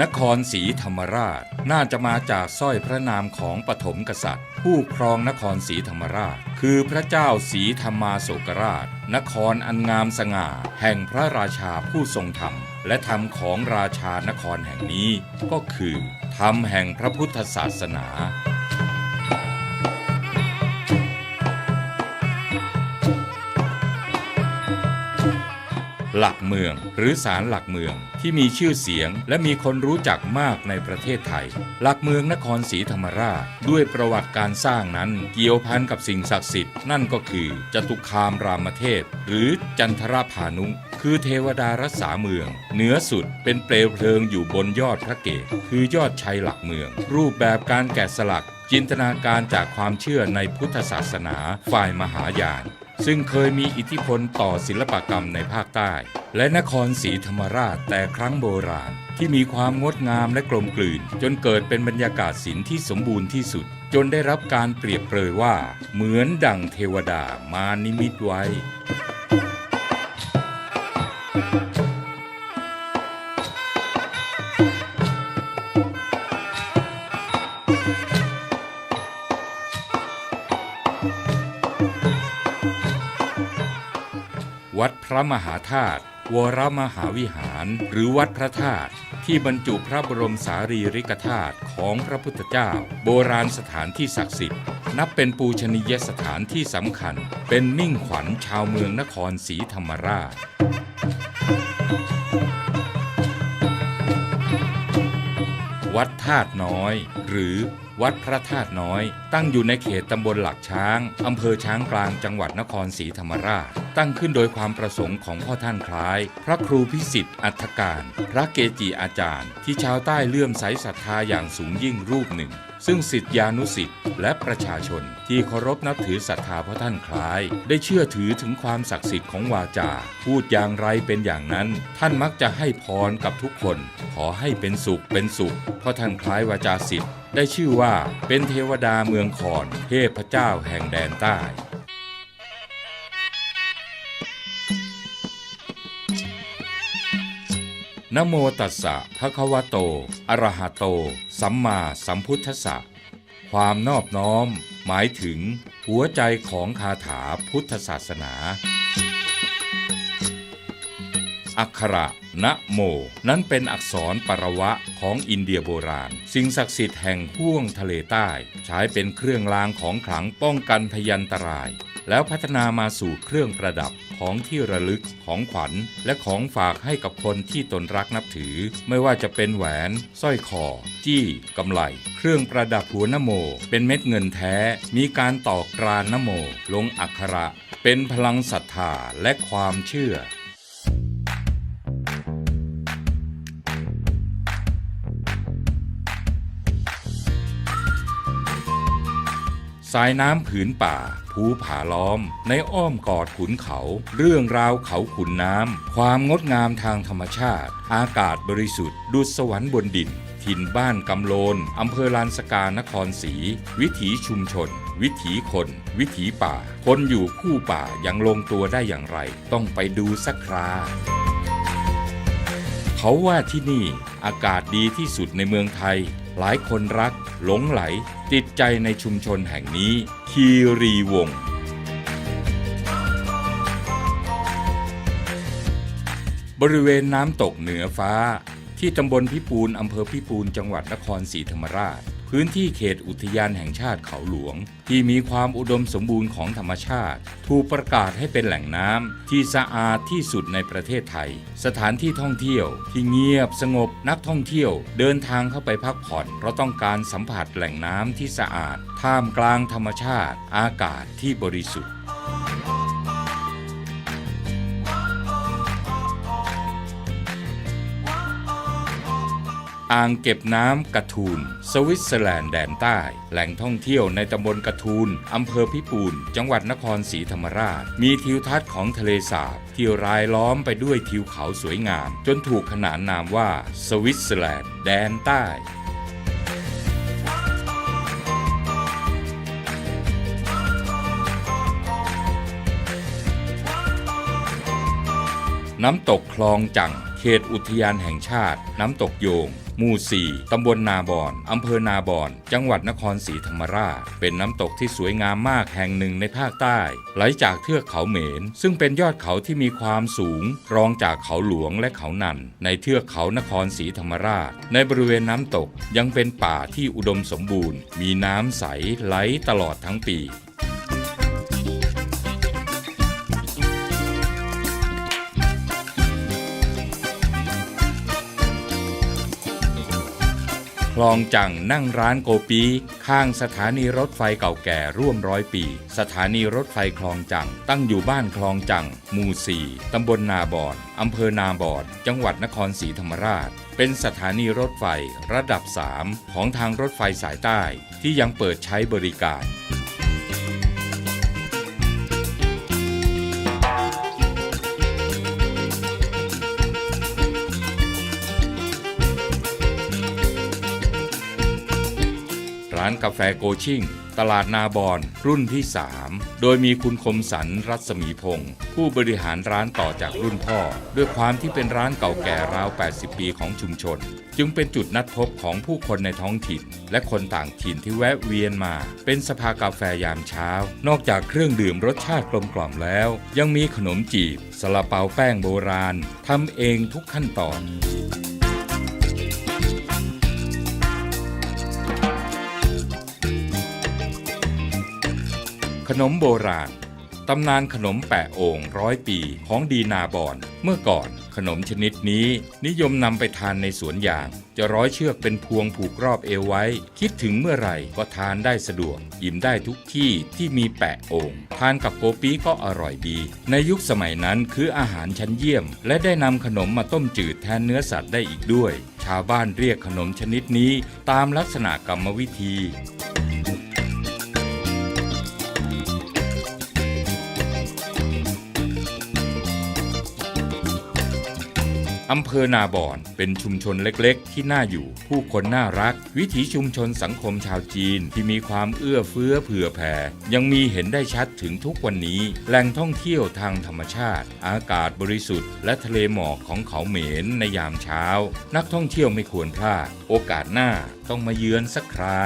นครศรีธรรมราชน่าจะมาจากสร้อยพระนามของปฐมกษัตริย์ ผู้ครองนครศรีธรรมราช คือพระเจ้าศรีธรรมาโศกราช นครอันงามสง่า แห่งพระราชาผู้ทรงธรรม และธรรมของราชานครแห่งนี้ ก็คือธรรมแห่งพระพุทธศาสนา หลักเมืองหรือศาลหลักเมืองที่มีชื่อเสียงและมีคนรู้จักมากในประเทศไทย หลักเมืองนครศรีธรรมราช ด้วยประวัติการสร้างนั้นเกี่ยวพันกับสิ่งศักดิ์สิทธิ์นั่นก็คือจตุคามรามเทพ หรือจันทราพานุ คือเทวดารักษาเมือง เหนือสุดเป็นเปลวเพลิงอยู่บนยอดพระเกศคือยอดชัยหลักเมือง รูปแบบการแกะสลัก จินตนาการจากความเชื่อในพุทธศาสนาฝ่ายมหายานซึ่งเคยมีอิทธิพลต่อศิลปกรรมในภาคใต้ และนครศรีธรรมราชแต่ครั้งโบราณ ที่มีความงดงามและกลมกลืน จนเกิดเป็นบรรยากาศศิลป์ที่สมบูรณ์ที่สุด จนได้รับการเปรียบเปรยว่า เหมือนดั่งเทวดามานิมิตไว้ วัดพระมหาธาตุ วรมหาวิหาร หรือวัดพระธาตุที่บรรจุพระบรมสารีริกธาตุของพระพุทธเจ้า โบราณสถานที่ศักดิ์สิทธิ์ นับเป็นปูชนียสถานที่สำคัญ เป็นมิ่งขวัญชาวเมืองนครศรีธรรมราชวัดธาตุน้อย หรือ วัดพระธาตุน้อย ตั้งอยู่ในเขตตำบลหลักช้าง อำเภอช้างกลางจังหวัดนครศรีธรรมราช ตั้งขึ้นโดยความประสงค์ของพ่อท่านคล้าย พระครูพิสิทธิ์อัฏฐการ พระเกจิอาจารย์ ที่ชาวใต้เลื่อมใสศรัทธาอย่างสูงยิ่งรูปหนึ่ง ซึ่งสิทธิานุสิทธิ์และประชาชน ที่เคารพนับถือศรัทธาพระท่านคล้าย ได้เชื่อถือถึงความศักดิ์สิทธิ์ของวาจา พูดอย่างไรเป็นอย่างนั้น ท่านมักจะให้พรกับทุกคน ขอให้เป็นสุขเป็นสุขพระท่านคล้ายวาจาสิทธิ์ ได้ชื่อว่าเป็นเทวดาเมืองคอนเทพเจ้าแห่งแดนใต้นโมตัสสะภะคะวะโต อะระหะโต สัมมาสัมพุทธัสสะ ความนอบน้อม หมายถึงหัวใจของคาถาพุทธศาสนา อักขระนะโม นั้นเป็นอักษรปรวะของอินเดียโบราณ สิ่งศักดิ์สิทธิ์แห่งห้วงทะเลใต้ ใช้เป็นเครื่องรางของขลังป้องกันพยันตราย แล้วพัฒนามาสู่เครื่องประดับของที่ระลึกของขวัญ และของฝากให้กับคนที่ตนรักนับถือ ไม่ว่าจะเป็นแหวนสร้อยคอ จี้กำไลเครื่องประดับหัวนโม เป็นเม็ดเงินแท้ มีการต่อกรานนโม ลงอักขระ เป็นพลังศรัทธาและความเชื่อ สายน้ำผืนป่า ภูผาล้อม ในอ้อมกอดขุนเขา เรื่องราวเขาขุนน้ำ ความงดงามทางธรรมชาติ อากาศบริสุทธิ์ ดุจสวรรค์บนดิน ถิ่นบ้านกำโลนอำเภอลานสกานครศรี วิถีชุมชน วิถีคน วิถีป่า คนอยู่คู่ป่ายังลงตัวได้อย่างไร ต้องไปดูสักคราเขาว่าที่นี่อากาศดีที่สุดในเมืองไทย หลายคนรัก หลงไหล ติดใจในชุมชนแห่งนี้ คีรีวงศ์บริเวณน้ำตกเหนือฟ้า ที่ตำบลพิปูนอำเภอพิปูนจังหวัดนครศรีธรรมราช พื้นที่เขตอุทยานแห่งชาติเขาหลวง ที่มีความอุดมสมบูรณ์ของธรรมชาติ ถูกประกาศให้เป็นแหล่งน้ำที่สะอาดที่สุดในประเทศไทย สถานที่ท่องเที่ยว ที่เงียบสงบนักท่องเที่ยว เดินทางเข้าไปพักผ่อน เพราะต้องการสัมผัสแหล่งน้ำที่สะอาด ท่ามกลางธรรมชาติ อากาศที่บริสุทธิ์ อ่างเก็บน้ำกระทูลสวิตเซอร์แลนด์แดนใต้ แหล่งท่องเที่ยวในตำบลกระทูลอำเภอพิปูน จังหวัดนครศรีธรรมราช มีทิวทัศน์ของทะเลสาบ ที่รายล้อมไปด้วยทิวเขาสวยงาม จนถูกขนานนามว่าสวิตเซอร์แลนด์แดนใต้น้ำตกคลองจัง เขตอุทยานแห่งชาติ น้ำตกโยง หมู่ 4 ตำบลนาบอนอำเภอนาบอน จังหวัดนครศรีธรรมราช เป็นน้ำตกที่สวยงามมากแห่งหนึ่งในภาคใต้ ไหลจากเทือกเขาเหมน ซึ่งเป็นยอดเขาที่มีความสูง รองจากเขาหลวงและเขานัน ในเทือกเขานครศรีธรรมราช ในบริเวณน้ำตกยังเป็นป่าที่อุดมสมบูรณ์ มีน้ำใสไหลตลอดทั้งปี คลองจังนั่งร้านโกปีข้างสถานีรถไฟเก่าแก่ร่วมร้อยปี สถานีรถไฟคลองจัง ตั้งอยู่บ้านคลองจังหมู่ 4 ตำบลนาบอดอำเภอนาบอด จังหวัดนครศรีธรรมราช เป็นสถานีรถไฟระดับ 3 ของทางรถไฟสายใต้ ที่ยังเปิดใช้บริการ ร้านกาแฟโกชิ่ง ตลาดนาบอนรุ่นที่ 3 โดยมีคุณคมสันรัศมีพงศ์ผู้บริหารร้านต่อจากรุ่นพ่อ ด้วยความที่เป็นร้านเก่าแก่ราว 80 ปีของชุมชน จึงเป็นจุดนัดพบของผู้คนในท้องถิ่น และคนต่างถิ่นที่แวะเวียนมา เป็นสภากาแฟยามเช้า นอกจากเครื่องดื่มรสชาติกลมกล่อมแล้ว ยังมีขนมจีบสลาเปาแป้งโบราณทำเองทุกขั้นตอน นมโบราณ ตำนานขนมแปะโอ่งร้อยปีของดีนาบอน เมื่อก่อนขนมชนิดนี้นิยมนำไปทานในสวนยาง จะร้อยเชือกเป็นพวงผูกรอบเอวไว้ คิดถึงเมื่อไหร่ก็ทานได้สะดวก อิ่มได้ทุกที่ที่มีแปะโอ่งทานกับโกปีก็อร่อยดี ในยุคสมัยนั้นคืออาหารชั้นเยี่ยม และได้นำขนมมาต้มจืดแทนเนื้อสัตว์ได้อีกด้วย ชาวบ้านเรียกขนมชนิดนี้ตามลักษณะกรรมวิธี อำเภอนาบอนเป็นชุมชนเล็กๆ ที่น่าอยู่ ผู้คนน่ารัก วิถีชุมชนสังคมชาวจีนที่มีความเอื้อเฟื้อเผื่อแผ่ ยังมีเห็นได้ชัดถึงทุกวันนี้ แหล่งท่องเที่ยวทางธรรมชาติ อากาศบริสุทธิ์ และทะเลหมอกของเขาเหมนในยามเช้า นักท่องเที่ยวไม่ควรพลาด โอกาสหน้าต้องมาเยือนสักครา